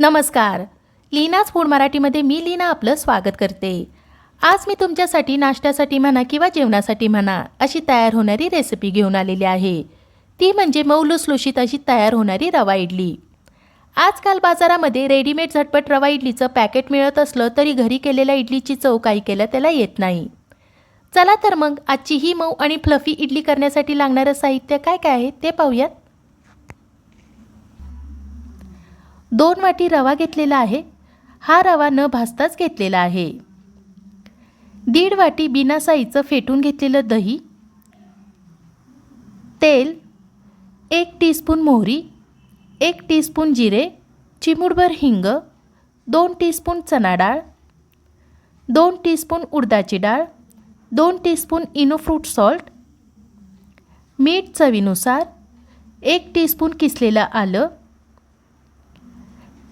नमस्कार. लीनाच फूड मराठीमध्ये मी लीना आपलं स्वागत करते. आज मी तुमच्यासाठी नाश्त्यासाठी म्हणा किंवा जेवणासाठी म्हणा अशी तयार होणारी रेसिपी घेऊन आलेली आहे. ती म्हणजे मऊ लुसलुशीत अशी तयार होणारी रवा इडली. आजकाल बाजारामध्ये रेडीमेड झटपट रवा इडलीचं पॅकेट मिळत असलं तरी घरी केलेल्या इडलीची चव काही केलं त्याला येत नाही. चला तर मग आजची ही मऊ आणि फ्लफी इडली करण्यासाठी लागणारं साहित्य काय काय आहे ते पाहूयात. दोन वाटी रवा घेतलेला आहे. हा रवा न भाजताच घेतलेला आहे. दीड वाटी बिना साईचं फेटून घेतलेलं दही. तेल एक टीस्पून मोहरी एक टीस्पून जिरे चिमुडभर हिंग दोन टीस्पून चणा डाळ दोन टीस्पून उडदाची डाळ दोन टीस्पून इनो फ्रूट सॉल्ट मीठ चवीनुसार एक टीस्पून किसलेलं आलं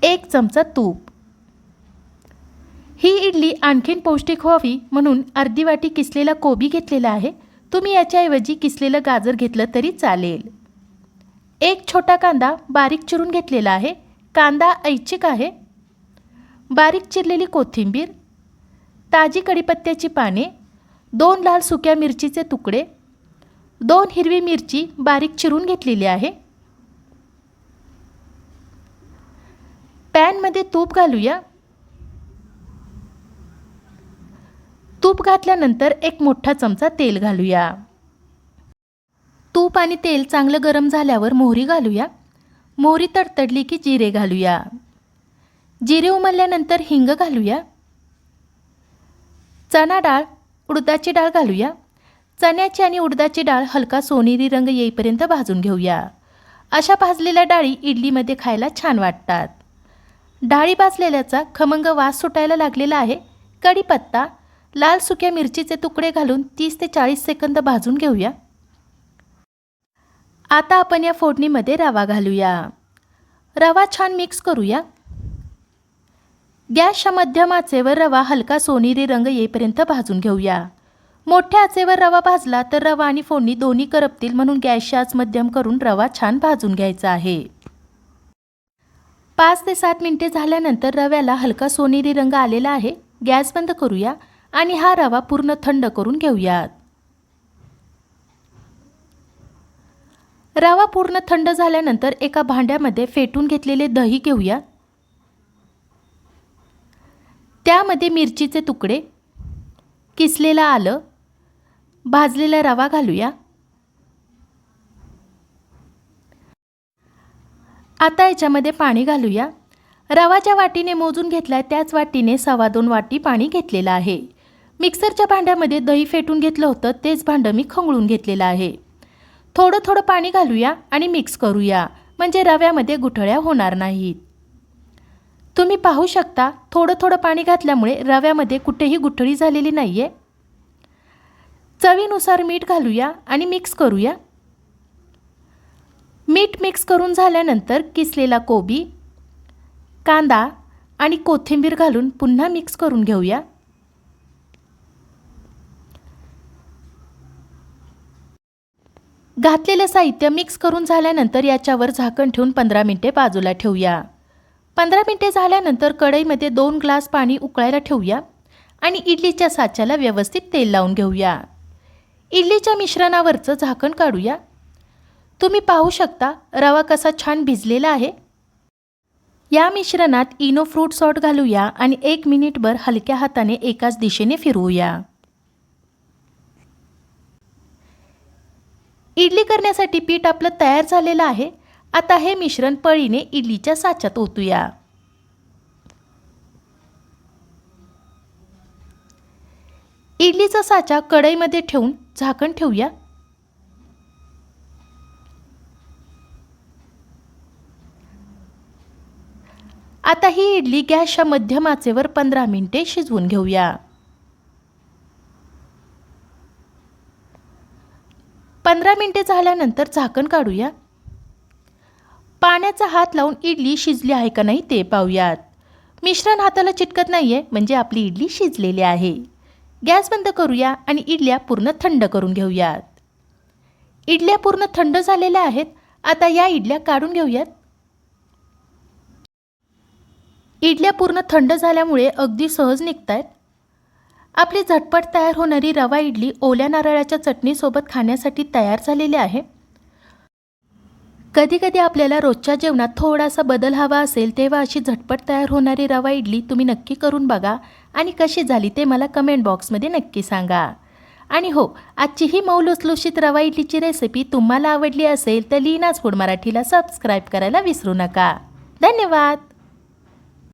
एक चमचा तूप. ही इडली आणखीन पौष्टिक व्हावी म्हणून अर्धी वाटी किसलेला कोबी घेतलेला आहे. तुम्ही याच्याऐवजी किसलेलं गाजर घेतलं तरी चालेल. एक छोटा कांदा बारीक चिरून घेतलेला आहे. कांदा ऐच्छिक आहे. बारीक चिरलेली कोथिंबीर ताजी कढीपत्त्याची पाने दोन लाल सुक्या मिरचीचे तुकडे दोन हिरवी मिरची बारीक चिरून घेतलेली आहे. पॅनमध्ये तूप घालूया. तूप घातल्यानंतर एक मोठा चमचा तेल घालूया. तूप आणि तेल चांगलं गरम झाल्यावर मोहरी घालूया. मोहरी तडतडली की जिरे घालूया. जिरे उमलल्यानंतर हिंग घालूया. चणा डाळ उडदाची डाळ घालूया. चण्याची आणि उडदाची डाळ हलका सोनेरी रंग येईपर्यंत भाजून घेऊया. अशा भाजलेल्या डाळी इडलीमध्ये खायला छान वाटतात. डाळी भाजलेल्याचा खमंग वास सुटायला लागलेला आहे. कढीपत्ता लाल सुक्या मिरचीचे तुकडे घालून तीस ते चाळीस सेकंद भाजून घेऊया. आता आपण या फोडणीमध्ये रवा घालूया. रवा छान मिक्स करूया. गॅसच्या मध्यम आचेवर रवा हलका सोनेरी रंग येईपर्यंत भाजून घेऊया. मोठ्या आचेवर रवा भाजला तर रवा आणि फोडणी दोन्ही करपतील म्हणून गॅसची आच मध्यम करून रवा छान भाजून घ्यायचा आहे. पाच ते सात मिनिटे झाल्यानंतर रव्याला हलका सोनेरी रंग आलेला आहे. गॅस बंद करूया आणि हा रवा पूर्ण थंड करून घेऊयात. रवा पूर्ण थंड झाल्यानंतर एका भांड्यामध्ये फेटून घेतलेले दही घेऊया. त्यामध्ये मिरचीचे तुकडे किसलेलं आलं भाजलेला रवा घालूया. आता याच्यामध्ये पाणी घालूया. रवा ज्या वाटीने मोजून घेतला त्याच वाटीने सव्वा दोन वाटी पाणी घेतलेलं आहे. मिक्सरच्या भांड्यामध्ये दही फेटून घेतलं होतं तेच भांडं मी खंगळून घेतलेलं आहे. थोडं थोडं पाणी घालूया आणि मिक्स करूया म्हणजे रव्यामध्ये गुठळ्या होणार नाहीत. तुम्ही पाहू शकता थोडं थोडं पाणी घातल्यामुळे रव्यामध्ये कुठेही गुठळी झालेली नाही आहे चवीनुसार मीठ घालूया आणि मिक्स करूया. मीठ मिक्स करून झाल्यानंतर किसलेला कोबी कांदा आणि कोथिंबीर घालून पुन्हा मिक्स करून घेऊया. घातलेलं साहित्य मिक्स करून झाल्यानंतर याच्यावर झाकण ठेवून पंधरा मिनटे बाजूला ठेवूया. पंधरा मिनटे झाल्यानंतर कढईमध्ये दोन ग्लास पाणी उकळायला ठेवूया आणि इडलीच्या साच्याला व्यवस्थित तेल लावून घेऊया. इडलीच्या मिश्रणावरचं झाकण काढूया. तुम्ही पाहू शकता रवा कसा छान भिजलेला आहे. या मिश्रणात इनो फ्रूट सॉल्ट घालूया आणि एक मिनिटभर हलक्या हाताने एकाच दिशेने फिरवूया. इडली करण्यासाठी पीठ आपलं तयार झालेलं आहे. आता हे मिश्रण पळीने इडलीच्या साच्यात ओतूया. इडलीचा साचा कढईमध्ये ठेवून झाकण ठेवूया. आता ही इडली गॅसच्या मध्यम आचेवर पंधरा मिनिटे शिजवून घेऊया. पंधरा मिनिटे झाल्यानंतर झाकण काढूया. पाण्याचा हात लावून इडली शिजली आहे का नाही ते पाहूयात. मिश्रण हाताला चिटकत नाही आहे म्हणजे आपली इडली शिजलेली आहे. गॅस बंद करूया आणि इडल्या पूर्ण थंड करून घेऊयात. इडल्या पूर्ण थंड झालेल्या आहेत आता या इडल्या काढून घेऊयात. इडल्या पूर्ण थंड झाल्यामुळे अगदी सहज निघत आहेत आपली झटपट तयार होणारी रवा इडली ओल्या नारळाच्या चटणीसोबत खाण्यासाठी तयार झालेली आहे. कधीकधी आपल्याला रोजच्या जेवणात थोडासा बदल हवा असेल तेव्हा अशी झटपट तयार होणारी रवा इडली तुम्ही नक्की करून बघा आणि कशी झाली ते मला कमेंट बॉक्समध्ये नक्की सांगा. आणि हो आजची ही मऊ लुसलुशीत रवा इडलीची रेसिपी तुम्हाला आवडली असेल तर लीनाच फूड मराठीला सबस्क्राईब करायला विसरू नका. धन्यवाद!